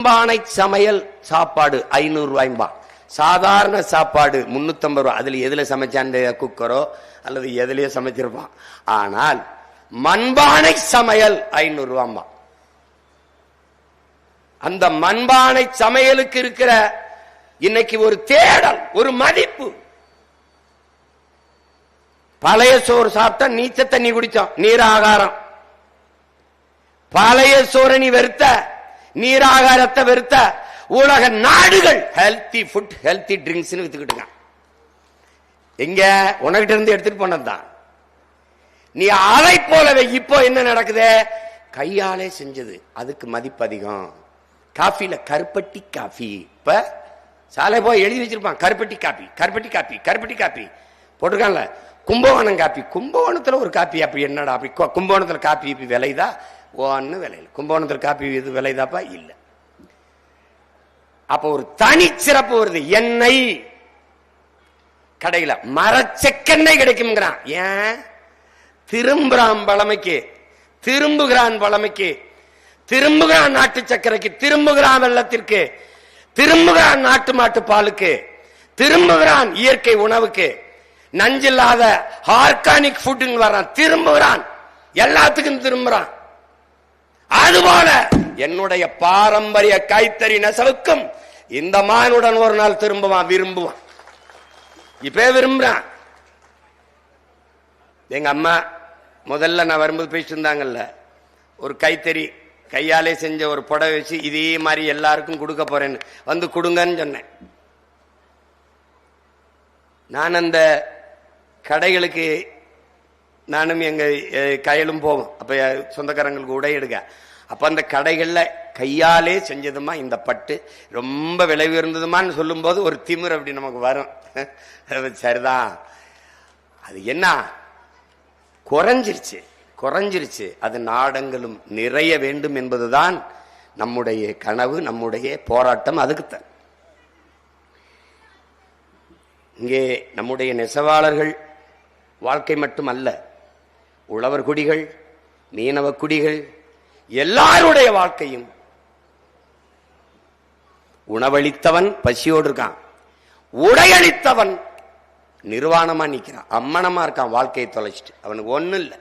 மண்பானை சமையல் சாப்பாடு ஐநூறு ரூபாய்பா சாதாரண சாப்பாடு முன்னூத்தம்பது ரூபாய். அதுல எதுல சமைச்சான் குக்கரோ? அல்லது எதுலயோ சமைச்சிருப்பான். ஆனால் மண்பானை சமையல் ஐநூறு ரூபாம்பா அந்த மண்பானை சமையலுக்கு இருக்கிற இன்னைக்கு ஒரு தேடல் ஒரு மதிப்பு. பழைய சோறு சாப்பிட்டா நீச்ச தண்ணி குடிச்சோம் நீர் ஆகாரம் பழைய சோறு நீ வெறுத்த நீராகாரத்தை வெறுத்த உலக நாடுகள். ஹெல்த்தி ஃபுட் ஹெல்த்தி ட்ரிங்க்ஸ் வித்துக்கிட்டு எங்க? உனகிட்ட இருந்து எடுத்துட்டு போனதுதான். நீ அதை போலவே இப்போ என்ன நடக்குது? கையாலே செஞ்சது. அதுக்கு மதிப்பு அதிகம். காஃபில கருப்பட்டி காஃபி. இப்ப சாலை போய் எழுதி வச்சிருப்பான். கருப்பட்டி காப்பி கருப்பட்டி காப்பி கருப்பட்டி காப்பி போட்டிருக்காங்களே கும்பகோணம் காப்பி கும்பகோணத்துல ஒரு காப்பி அப்படி என்னடா அப்படி கும்பகோணத்துல காப்பி இப்படி விலைதா ஓன்னு விலையில். கும்பகோணத்தில் காப்பி இது விலைதாப்பா இல்ல. அப்போ ஒரு தனி சிறப்பு வருது. எண்ணெய். கடையில மரச்செக்கெண்ணெய் கிடைக்கும்ங்கிறான். ஏன்? திரும்புறான் பழமைக்கு. திரும்புகிறான் பழமைக்கு. திரும்புகிறான் நாட்டு சக்கரைக்கு திரும்புகிறான் வெள்ளத்திற்கு. திரும்புகிறான் நாட்டு மாட்டு பாலுக்கு. திரும்புகிறான் இயற்கை உணவுக்கு. நஞ்சில்லாத ஆர்கானிக் ஃபுட்டுன்னு வர்றான். திரும்புகிறான். எல்லாத்துக்கும் திரும்புறான் அதுபோல என்னுடைய பாரம்பரிய கைத்தறி நெசவுக்கும் இந்த மானுடன் ஒரு நாள் திரும்புவான் விரும்புவான். இப்பே விரும்புறான். எங்க அம்மா முதல்ல நான் வரும்போது பேசியிருந்தாங்கல்ல இருந்தாங்கல்ல ஒரு கைத்தறி கையாலே செஞ்ச ஒரு புடவை வச்சு இதே மாதிரி எல்லாருக்கும் கொடுக்க போறேன்னு. வந்து கொடுங்கன்னு சொன்னேன். நான் அந்த கடைகளுக்கு நானும் எங்க கையிலும் கயலும் போவோம். அப்ப சொந்தக்காரங்களுக்கு உடை எடுக்க. அப்ப அந்த கடைகள்ல கையாலே செஞ்சதுமா இந்த பட்டு. ரொம்ப விலை உயர்ந்ததுமான்னு சொல்லும்போது ஒரு திமிர் அப்படி நமக்கு வரும். சரிதான். அது என்ன? குறைஞ்சிருச்சு. குறைஞ்சிருச்சு. அது நாடங்களும் நிறைய வேண்டும் என்பதுதான் நம்முடைய கனவு நம்முடைய போராட்டம் அதுக்குத்தான் இங்கே நம்முடைய நெசவாளர்கள் வாழ்க்கை மட்டுமல்ல உழவர் குடிகள் மீனவ குடிகள் எல்லாருடைய வாழ்க்கையும். உணவளித்தவன் பசியோடு இருக்கான். உடையளித்தவன் நிர்வாணமா நிக்கிறான். அம்மனமா இருக்கான் வாழ்க்கையை தொலைச்சிட்டு. அவனுக்கு ஒண்ணும் இல்லை.